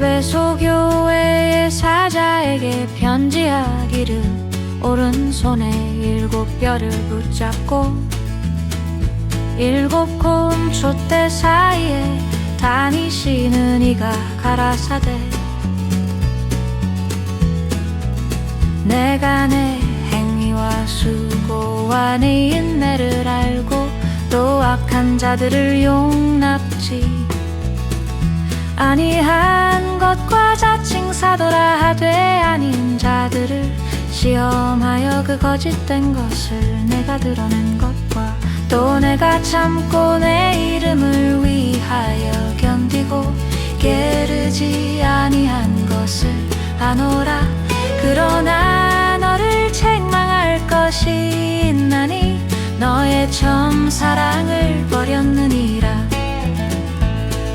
에베소 교회의 사자에게 편지하기를 오른손에 일곱 별을 붙잡고 일곱 콘 촛대 사이에 다니시는 이가 가라사대 내가 내 행위와 수고와 내 인내를 알고 또 악한 자들을 용납지 아니한 것과 자칭 사도라 하되 아닌 자들을 시험하여 그 거짓된 것을 내가 드러낸 것과 또 내가 참고 내 이름을 위하여 견디고 게으르지 아니한 것을 아노라. 그러나 너를 책망할 것이 있나니 너의 참 사랑을 버렸느니라.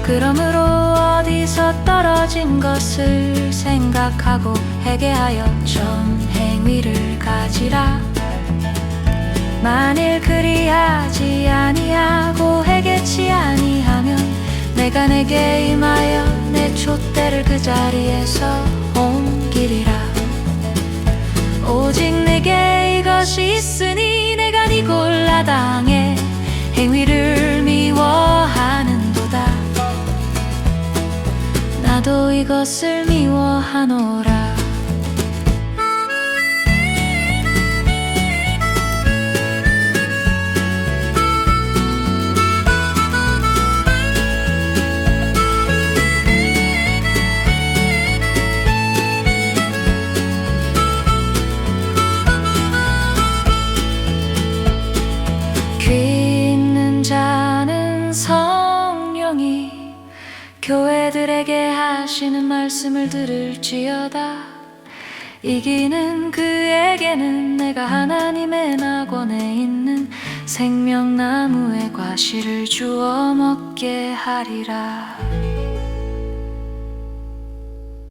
그러므로 어디서 떨어진 것을 생각하고 회개하여 전 행위를 가지라. 만일 그리하지 아니하고 회개치 아니하면 내가 내게 임하여 내 촛대를 그 자리에서 옮기리라. 오직 내게 이것이 있으니 내가 네 골라당 나도 이것을 미워하노라 교회들에게 하시는 말씀을 들을지어다. 이기는 그에게는 내가 하나님의 낙원에 있는 생명나무의 과실을 주어 먹게 하리라